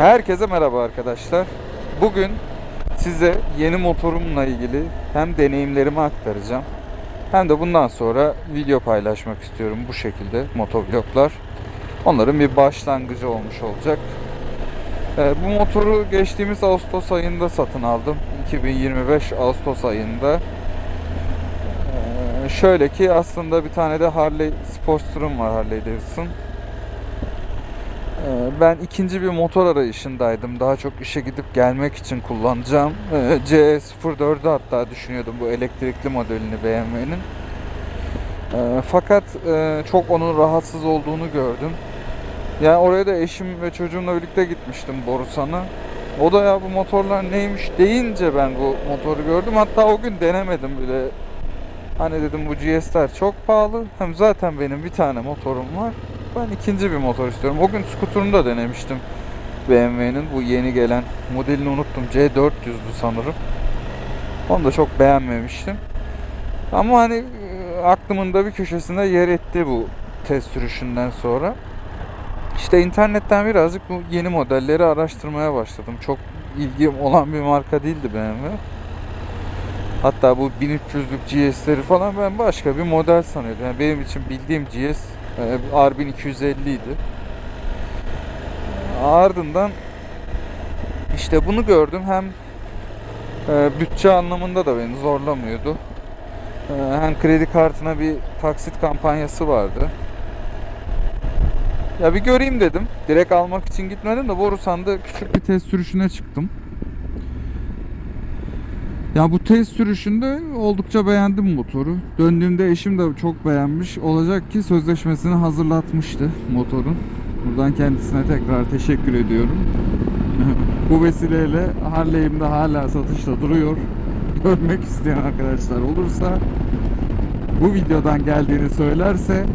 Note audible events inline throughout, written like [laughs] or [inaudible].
Herkese merhaba arkadaşlar. Bugün size yeni motorumla ilgili hem deneyimlerimi aktaracağım hem de bundan sonra video paylaşmak istiyorum bu şekilde motovloglar. Onların bir başlangıcı olmuş olacak. Ee, bu motoru geçtiğimiz Ağustos ayında satın aldım. 2025 Ağustos ayında. Ee, şöyle ki aslında bir tane de Harley Sportster'ım var Harley Davidson. Ee, Ben ikinci bir motor arayışındaydım. Daha çok işe gidip gelmek için kullanacağım. Ee, C04'ü hatta düşünüyordum bu elektrikli modelini BMW'nin. Ee, Fakat e, çok onun rahatsız olduğunu gördüm. Yani oraya da eşim ve çocuğumla birlikte gitmiştim Borusan'a. O da ya bu motorlar neymiş deyince ben bu motoru gördüm. Hatta o gün denemedim bile. Hani dedim bu GS'ler çok pahalı. Hem zaten benim bir tane motorum var. Ben ikinci bir motor istiyorum. O gün skuterını da denemiştim. BMW'nin bu yeni gelen modelini unuttum. C400'dü sanırım. Onu da çok beğenmemiştim. Ama hani e, aklımın da bir köşesinde yer etti bu test sürüşünden sonra. İşte internetten birazcık bu yeni modelleri araştırmaya başladım. Çok ilgim olan bir marka değildi BMW. Hatta bu 1300'lük GS'leri falan ben başka bir model sanıyordum. Yani benim için bildiğim GS R1250 idi. Ardından işte bunu gördüm. Hem e, bütçe anlamında da beni zorlamıyordu. E, hem kredi kartına bir taksit kampanyası vardı. Ya bir göreyim dedim. Direkt almak için gitmedim de Borusan'da küçük bir test sürüşüne çıktım. Ya bu test sürüşünde oldukça beğendim motoru. Döndüğümde eşim de çok beğenmiş. Olacak ki sözleşmesini hazırlatmıştı motorun. Buradan kendisine tekrar teşekkür ediyorum. [laughs] bu vesileyle Harley'im de hala satışta duruyor. Görmek isteyen arkadaşlar olursa bu videodan geldiğini söylerse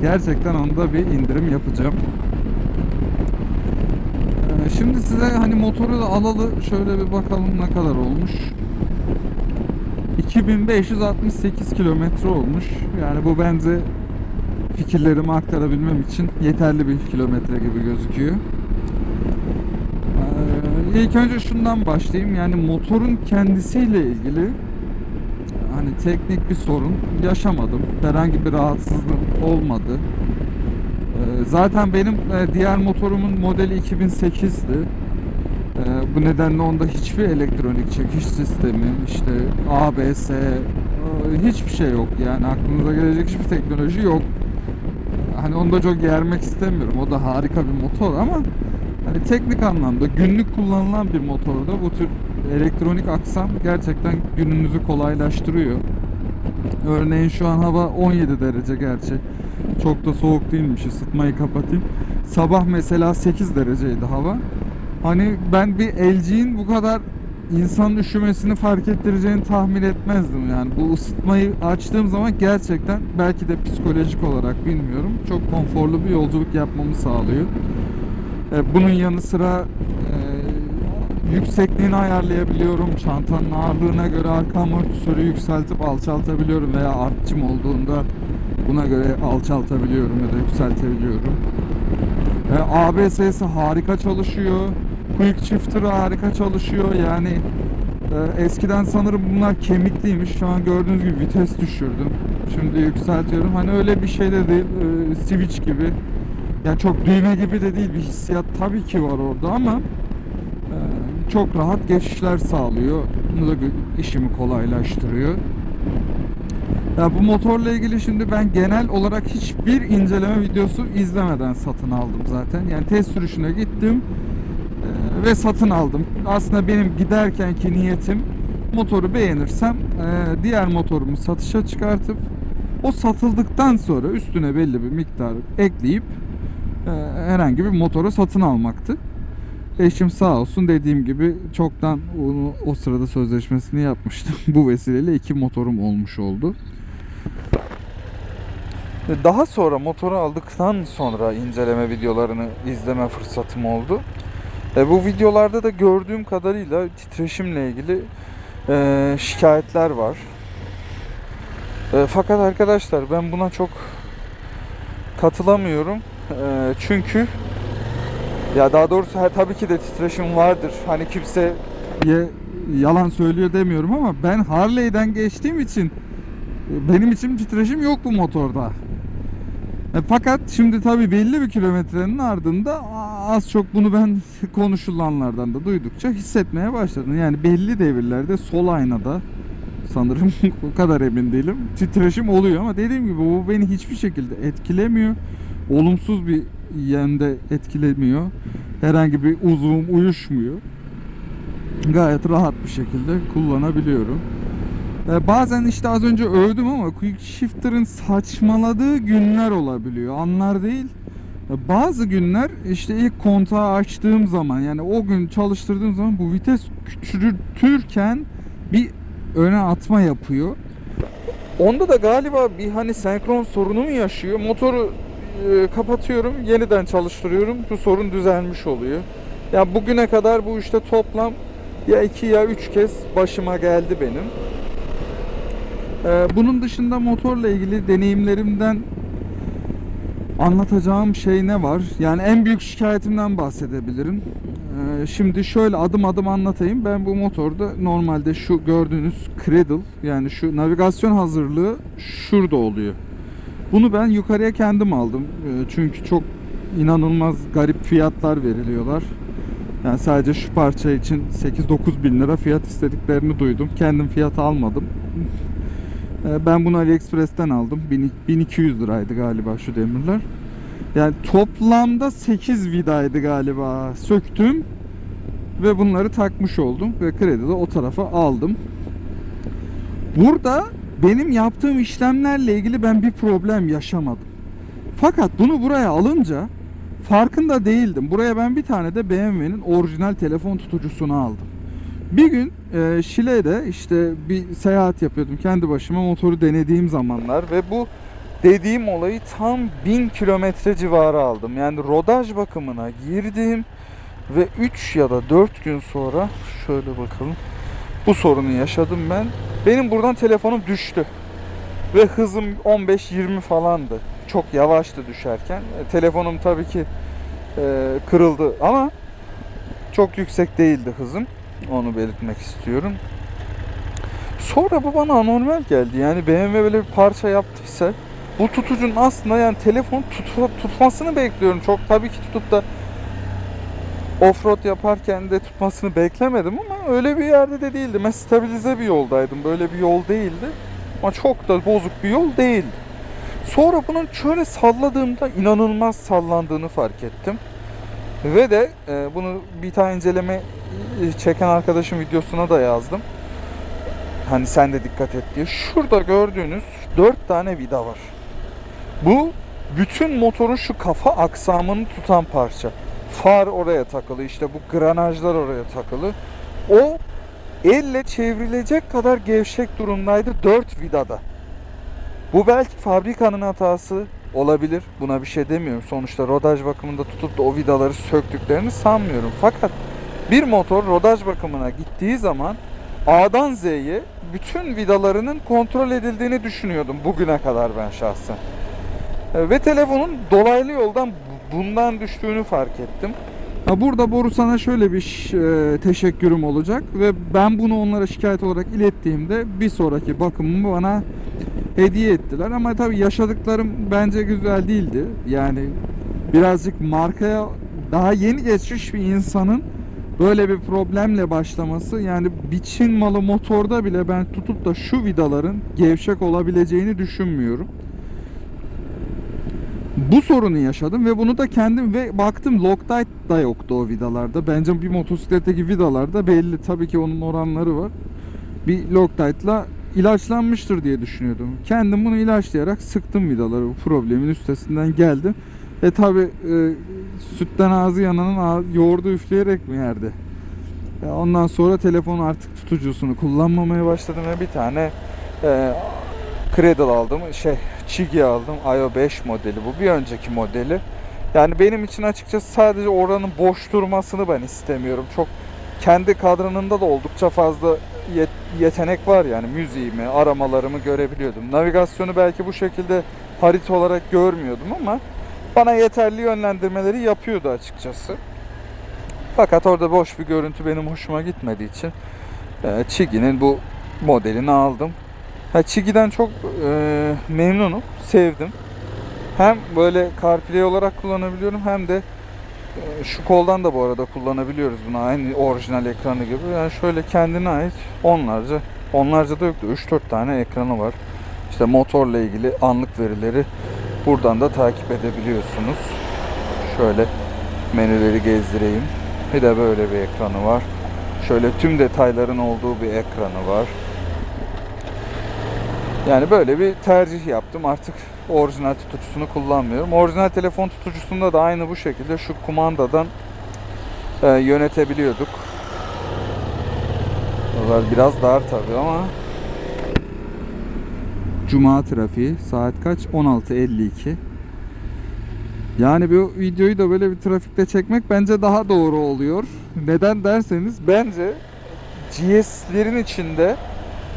gerçekten onda bir indirim yapacağım. Ee, Şimdi size hani motoru da alalı şöyle bir bakalım ne kadar olmuş. 2568 kilometre olmuş. Yani bu bence fikirlerimi aktarabilmem için yeterli bir kilometre gibi gözüküyor. Ee, ilk önce şundan başlayayım. Yani motorun kendisiyle ilgili hani teknik bir sorun yaşamadım. Herhangi bir rahatsızlığım olmadı. Ee, Zaten benim e, diğer motorumun modeli 2008'di. Ee, Bu nedenle onda hiçbir elektronik çekiş sistemi, işte ABS, e, hiçbir şey yok. Yani aklınıza gelecek hiçbir teknoloji yok. Hani onu da çok yermek istemiyorum. O da harika bir motor ama hani teknik anlamda günlük kullanılan bir motorda bu tür elektronik aksam gerçekten gününüzü kolaylaştırıyor. Örneğin şu an hava 17 derece gerçi. Çok da soğuk değilmiş. Isıtmayı kapatayım. Sabah mesela 8 dereceydi hava. Hani ben bir LG'nin bu kadar insan üşümesini fark ettireceğini tahmin etmezdim yani. Bu ısıtmayı açtığım zaman gerçekten belki de psikolojik olarak bilmiyorum. Çok konforlu bir yolculuk yapmamı sağlıyor. E, Bunun yanı sıra e, yüksekliğini ayarlayabiliyorum. Çantanın ağırlığına göre arka amortisörü yükseltip alçaltabiliyorum veya artçım olduğunda buna göre alçaltabiliyorum ya da yükseltebiliyorum. E, ABS'si harika çalışıyor. Quick Shifter harika çalışıyor. Yani e, eskiden sanırım bunlar kemikliymiş. Şu an gördüğünüz gibi vites düşürdüm. Şimdi yükseltiyorum. Hani öyle bir şey de değil. E, switch gibi. Yani çok düğme gibi de değil bir hissiyat tabii ki var orada ama e, çok rahat geçişler sağlıyor. Bu da işimi kolaylaştırıyor. Ya bu motorla ilgili şimdi ben genel olarak hiçbir inceleme videosu izlemeden satın aldım zaten. Yani test sürüşüne gittim ve satın aldım. Aslında benim giderkenki niyetim motoru beğenirsem e, diğer motorumu satışa çıkartıp o satıldıktan sonra üstüne belli bir miktar ekleyip e, herhangi bir motoru satın almaktı. Eşim sağ olsun dediğim gibi çoktan onu, o sırada sözleşmesini yapmıştım. [laughs] Bu vesileyle iki motorum olmuş oldu. Daha sonra motoru aldıktan sonra inceleme videolarını izleme fırsatım oldu. E, bu videolarda da gördüğüm kadarıyla titreşimle ilgili e, şikayetler var. E, fakat arkadaşlar ben buna çok katılamıyorum. E, çünkü Ya daha doğrusu ha, tabii ki de titreşim vardır. Hani kimse ye- yalan söylüyor demiyorum ama ben Harley'den geçtiğim için benim için titreşim yok bu motorda. E, fakat şimdi tabii belli bir kilometrenin ardında az çok bunu ben [laughs] konuşulanlardan da duydukça hissetmeye başladım. Yani belli devirlerde sol aynada sanırım [laughs] o kadar emin değilim. Titreşim oluyor ama dediğim gibi bu beni hiçbir şekilde etkilemiyor. Olumsuz bir yönde etkilemiyor. Herhangi bir uzvum uyuşmuyor. Gayet rahat bir şekilde kullanabiliyorum. Ee, bazen işte az önce övdüm ama Quick Shifter'ın saçmaladığı günler olabiliyor. Anlar değil. Bazı günler işte ilk kontağı açtığım zaman yani o gün çalıştırdığım zaman bu vites küçültürken bir öne atma yapıyor. Onda da galiba bir hani senkron sorunu mu yaşıyor? Motoru e, kapatıyorum, yeniden çalıştırıyorum. Bu sorun düzelmiş oluyor. Ya bugüne kadar bu işte toplam ya iki ya üç kez başıma geldi benim. Ee, bunun dışında motorla ilgili deneyimlerimden anlatacağım şey ne var? Yani en büyük şikayetimden bahsedebilirim. Ee, şimdi şöyle adım adım anlatayım. Ben bu motorda normalde şu gördüğünüz cradle yani şu navigasyon hazırlığı şurada oluyor. Bunu ben yukarıya kendim aldım. Ee, Çünkü çok inanılmaz garip fiyatlar veriliyorlar. Yani sadece şu parça için 8-9 bin lira fiyat istediklerini duydum. Kendim fiyat almadım. Ee, Ben bunu AliExpress'ten aldım. 1000 1200 liraydı galiba şu demirler. Yani toplamda 8 vidaydı galiba. Söktüm ve bunları takmış oldum ve kredi de o tarafa aldım. Burada benim yaptığım işlemlerle ilgili ben bir problem yaşamadım. Fakat bunu buraya alınca farkında değildim. Buraya ben bir tane de BMW'nin orijinal telefon tutucusunu aldım. Bir gün e, Şile'de işte bir seyahat yapıyordum kendi başıma motoru denediğim zamanlar ve bu dediğim olayı tam 1000 kilometre civarı aldım. Yani rodaj bakımına girdim ve 3 ya da 4 gün sonra şöyle bakalım bu sorunu yaşadım ben. Benim buradan telefonum düştü ve hızım 15-20 falandı. Çok yavaştı düşerken. E, telefonum tabii ki e, kırıldı ama çok yüksek değildi hızım. Onu belirtmek istiyorum. Sonra bu bana anormal geldi. Yani BMW böyle bir parça yaptıysa bu tutucunun aslında yani telefon tut- tutmasını bekliyorum. Çok tabii ki tutup da offroad yaparken de tutmasını beklemedim ama öyle bir yerde de değildi. Ben stabilize bir yoldaydım. Böyle bir yol değildi. Ama çok da bozuk bir yol değildi. Sonra bunun şöyle salladığımda inanılmaz sallandığını fark ettim. Ve de e, bunu bir tane inceleme çeken arkadaşım videosuna da yazdım. Hani sen de dikkat et diye. Şurada gördüğünüz 4 tane vida var. Bu bütün motorun şu kafa aksamını tutan parça. Far oraya takılı, işte bu granajlar oraya takılı. O elle çevrilecek kadar gevşek durumdaydı 4 vidada. Bu belki fabrikanın hatası olabilir. Buna bir şey demiyorum. Sonuçta rodaj bakımında tutup da o vidaları söktüklerini sanmıyorum. Fakat bir motor rodaj bakımına gittiği zaman A'dan Z'ye bütün vidalarının kontrol edildiğini düşünüyordum bugüne kadar ben şahsen. E, Ve telefonun dolaylı yoldan bu- bundan düştüğünü fark ettim. Burada Boru sana şöyle bir e, teşekkürüm olacak ve ben bunu onlara şikayet olarak ilettiğimde bir sonraki bakımımı bana hediye ettiler ama tabii yaşadıklarım bence güzel değildi. Yani birazcık markaya daha yeni geçmiş bir insanın böyle bir problemle başlaması yani bir malı motorda bile ben tutup da şu vidaların gevşek olabileceğini düşünmüyorum. Bu sorunu yaşadım ve bunu da kendim ve baktım Loctite da yoktu o vidalarda. Bence bir motosikletteki vidalarda belli tabii ki onun oranları var. Bir Loctite'la ilaçlanmıştır diye düşünüyordum. Kendim bunu ilaçlayarak sıktım vidaları. Bu problemin üstesinden geldim. E tabi e, sütten ağzı yananın yoğurdu üfleyerek mi yerdi? Ondan sonra telefon artık tutucusunu kullanmamaya başladım ve bir tane e, Cradle aldım. Şey Chigi aldım. IO 5 modeli bu. Bir önceki modeli. Yani benim için açıkçası sadece oranın boş durmasını ben istemiyorum. Çok kendi kadranında da oldukça fazla yet- yetenek var yani müziğimi, aramalarımı görebiliyordum. Navigasyonu belki bu şekilde harita olarak görmüyordum ama bana yeterli yönlendirmeleri yapıyordu açıkçası. Fakat orada boş bir görüntü benim hoşuma gitmediği için e, Çigi'nin bu modelini aldım. Ha, Çigi'den çok e, memnunum, sevdim. Hem böyle CarPlay olarak kullanabiliyorum hem de e, şu koldan da bu arada kullanabiliyoruz bunu aynı orijinal ekranı gibi. Yani şöyle kendine ait onlarca, onlarca da yoktu 3-4 tane ekranı var. İşte motorla ilgili anlık verileri buradan da takip edebiliyorsunuz. Şöyle menüleri gezdireyim. Bir de böyle bir ekranı var. Şöyle tüm detayların olduğu bir ekranı var. Yani böyle bir tercih yaptım. Artık orijinal tutucusunu kullanmıyorum. Orijinal telefon tutucusunda da aynı bu şekilde şu kumandadan e, yönetebiliyorduk. Biraz dar tabii ama Cuma trafiği saat kaç? 16.52. Yani bu videoyu da böyle bir trafikte çekmek bence daha doğru oluyor. Neden derseniz bence GS'lerin içinde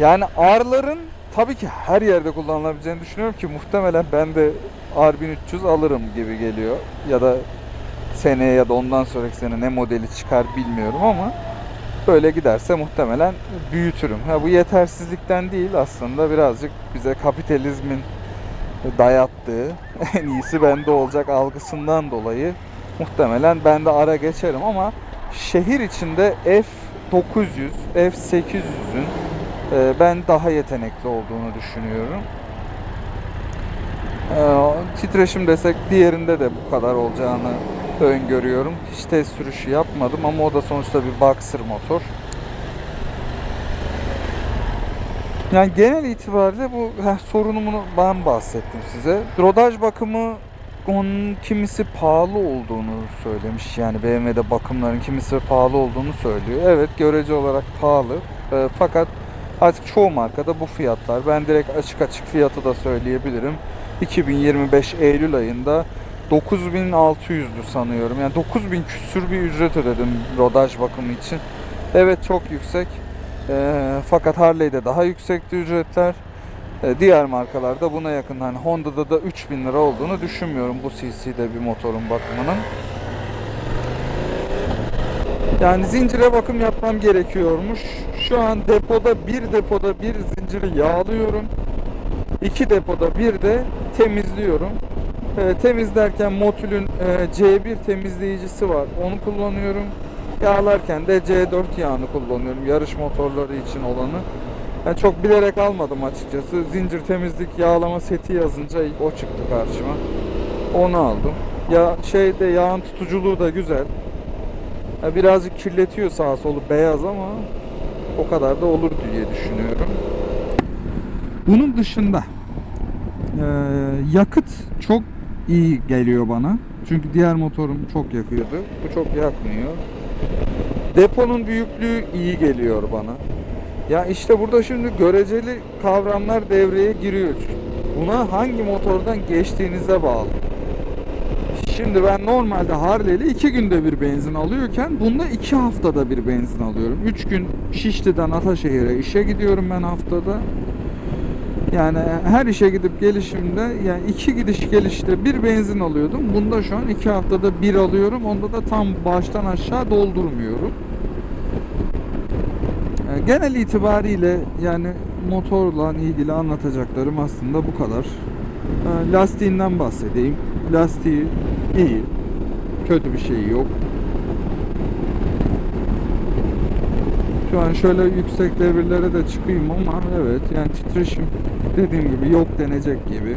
yani R'ların tabii ki her yerde kullanılabileceğini düşünüyorum ki muhtemelen ben de R1300 alırım gibi geliyor. Ya da seneye ya da ondan sonraki sene ne modeli çıkar bilmiyorum ama böyle giderse muhtemelen büyütürüm. Ha bu yetersizlikten değil aslında birazcık bize kapitalizmin dayattığı [laughs] en iyisi bende olacak algısından dolayı muhtemelen ben de ara geçerim ama şehir içinde F900, F800'ün e, ben daha yetenekli olduğunu düşünüyorum. E, Titreşim desek diğerinde de bu kadar olacağını öngörüyorum. Hiç test sürüşü yapmadım ama o da sonuçta bir boxer motor. Yani genel itibariyle bu heh, sorunumunu ben bahsettim size. Rodaj bakımı onun kimisi pahalı olduğunu söylemiş. Yani BMW'de bakımların kimisi pahalı olduğunu söylüyor. Evet görece olarak pahalı. E, fakat artık çoğu markada bu fiyatlar. Ben direkt açık açık fiyatı da söyleyebilirim. 2025 Eylül ayında 9600'dü sanıyorum. Yani 9000 küsür bir ücret ödedim rodaj bakımı için. Evet çok yüksek. E, fakat Harley'de daha yüksekti ücretler. E, diğer markalarda buna yakın. Hani Honda'da da 3000 lira olduğunu düşünmüyorum bu CC'de bir motorun bakımının. Yani zincire bakım yapmam gerekiyormuş. Şu an depoda bir depoda bir zinciri yağlıyorum. İki depoda bir de temizliyorum. E, temizlerken Motül'ün e, C1 temizleyicisi var. Onu kullanıyorum. Yağlarken de C4 yağını kullanıyorum. Yarış motorları için olanı. Yani çok bilerek almadım açıkçası. Zincir temizlik yağlama seti yazınca o çıktı karşıma. Onu aldım. Ya şeyde yağın tutuculuğu da güzel. Ya birazcık kirletiyor sağa solu beyaz ama o kadar da olur diye düşünüyorum. Bunun dışında eee, yakıt çok iyi geliyor bana. Çünkü diğer motorum çok yakıyordu. Bu çok yakmıyor. Deponun büyüklüğü iyi geliyor bana. Ya işte burada şimdi göreceli kavramlar devreye giriyor. Buna hangi motordan geçtiğinize bağlı. Şimdi ben normalde Harley'li iki günde bir benzin alıyorken bunda iki haftada bir benzin alıyorum. Üç gün Şişli'den Ataşehir'e işe gidiyorum ben haftada. Yani her işe gidip gelişimde yani iki gidiş gelişte bir benzin alıyordum. Bunda şu an iki haftada bir alıyorum. Onda da tam baştan aşağı doldurmuyorum. Yani genel itibariyle yani motorla ilgili anlatacaklarım aslında bu kadar. Ee, Lastiğinden bahsedeyim. Lastiği iyi. Kötü bir şey yok. Şu an şöyle yüksek devirlere de çıkayım ama evet yani titreşim dediğim gibi yok denecek gibi.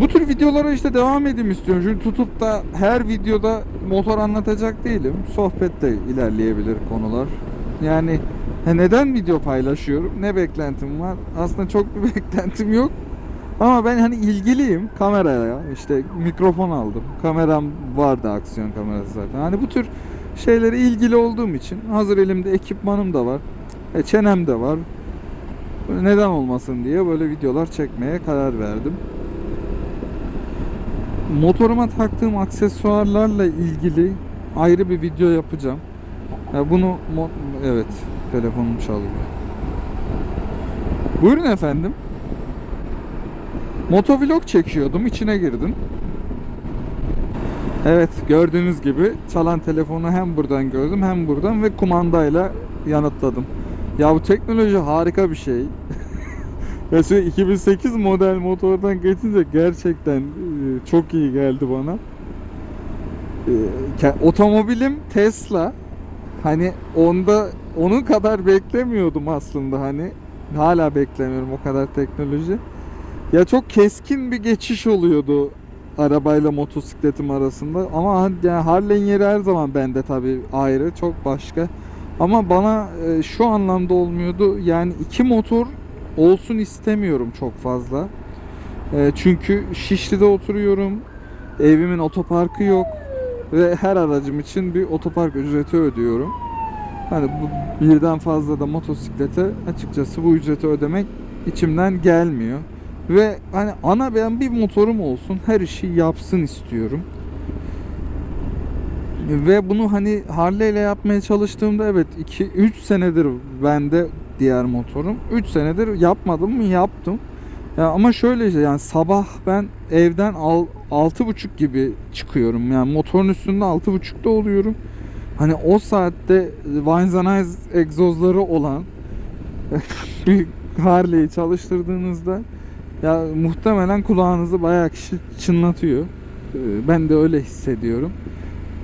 Bu tür videolara işte devam edeyim istiyorum. Çünkü tutup da her videoda motor anlatacak değilim. Sohbette ilerleyebilir konular. Yani he, neden video paylaşıyorum? Ne beklentim var? Aslında çok bir [laughs] beklentim yok. Ama ben hani ilgiliyim kameraya. işte mikrofon aldım. Kameram vardı aksiyon kamerası zaten. Hani bu tür şeylere ilgili olduğum için hazır elimde ekipmanım da var. E, çenem de var. Neden olmasın diye böyle videolar çekmeye karar verdim. Motoruma taktığım aksesuarlarla ilgili ayrı bir video yapacağım. Ya bunu mo- evet telefonum çalıyor. Buyurun efendim. Motovlog çekiyordum, içine girdim. Evet gördüğünüz gibi çalan telefonu hem buradan gördüm hem buradan ve kumandayla yanıtladım. Ya bu teknoloji harika bir şey. [laughs] ya şu 2008 model motordan geçince gerçekten e, çok iyi geldi bana. E, Otomobilim Tesla. Hani onda onun kadar beklemiyordum aslında hani. Hala beklemiyorum o kadar teknoloji. Ya çok keskin bir geçiş oluyordu arabayla motosikletim arasında. Ama hani yani Harley'in yeri her zaman bende tabii ayrı, çok başka. Ama bana e, şu anlamda olmuyordu. Yani iki motor olsun istemiyorum çok fazla. E, çünkü Şişli'de oturuyorum. Evimin otoparkı yok ve her aracım için bir otopark ücreti ödüyorum. Hani bu birden fazla da motosiklete açıkçası bu ücreti ödemek içimden gelmiyor. Ve hani ana ben bir motorum olsun her işi yapsın istiyorum. Ve bunu hani Harley ile yapmaya çalıştığımda evet 2 3 senedir bende diğer motorum. 3 senedir yapmadım mı yaptım. Ya ama şöyle işte yani sabah ben evden al, altı buçuk gibi çıkıyorum. Yani motorun üstünde altı buçukta oluyorum. Hani o saatte Vinzanize egzozları olan [laughs] bir Harley'i çalıştırdığınızda ya muhtemelen kulağınızı bayağı kişi çınlatıyor. Ee, Ben de öyle hissediyorum.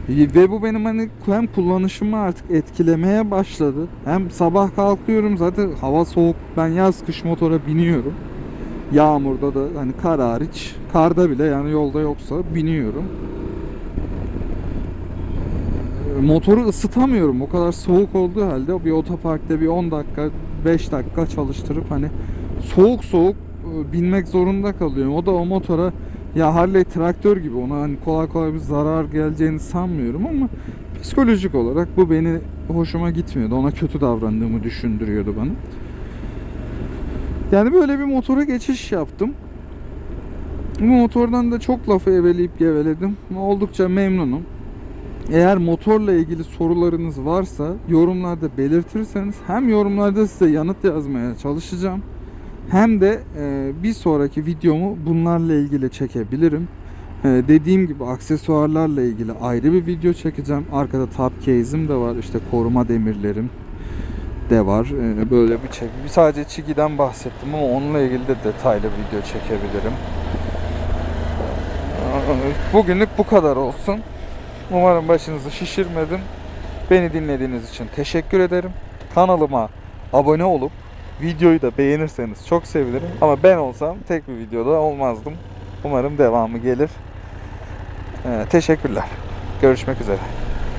Ve bu benim hani hem kullanışımı artık etkilemeye başladı. Hem sabah kalkıyorum zaten hava soğuk. Ben yaz kış motora biniyorum. Yağmurda da hani kar hariç, karda bile yani yolda yoksa biniyorum. Ee, Motoru ısıtamıyorum. O kadar soğuk olduğu halde bir otoparkta bir 10 dakika, 5 dakika çalıştırıp hani soğuk soğuk binmek zorunda kalıyorum. O da o motora ya Harley traktör gibi ona hani kolay kolay bir zarar geleceğini sanmıyorum ama psikolojik olarak bu beni hoşuma gitmiyordu. Ona kötü davrandığımı düşündürüyordu bana. Yani böyle bir motora geçiş yaptım. Bu motordan da çok lafı eveleyip geveledim. Oldukça memnunum. Eğer motorla ilgili sorularınız varsa yorumlarda belirtirseniz hem yorumlarda size yanıt yazmaya çalışacağım. Hem de e, bir sonraki videomu bunlarla ilgili çekebilirim. E, dediğim gibi aksesuarlarla ilgili ayrı bir video çekeceğim. Arkada top case'im de var. İşte koruma demirlerim de var. E, böyle bir çek. Bir sadece çigiden bahsettim ama onunla ilgili de detaylı video çekebilirim. Bugünlük bu kadar olsun. Umarım başınızı şişirmedim. Beni dinlediğiniz için teşekkür ederim. Kanalıma abone olup videoyu da beğenirseniz çok sevinirim. Ama ben olsam tek bir videoda olmazdım. Umarım devamı gelir. Ee, teşekkürler. Görüşmek üzere.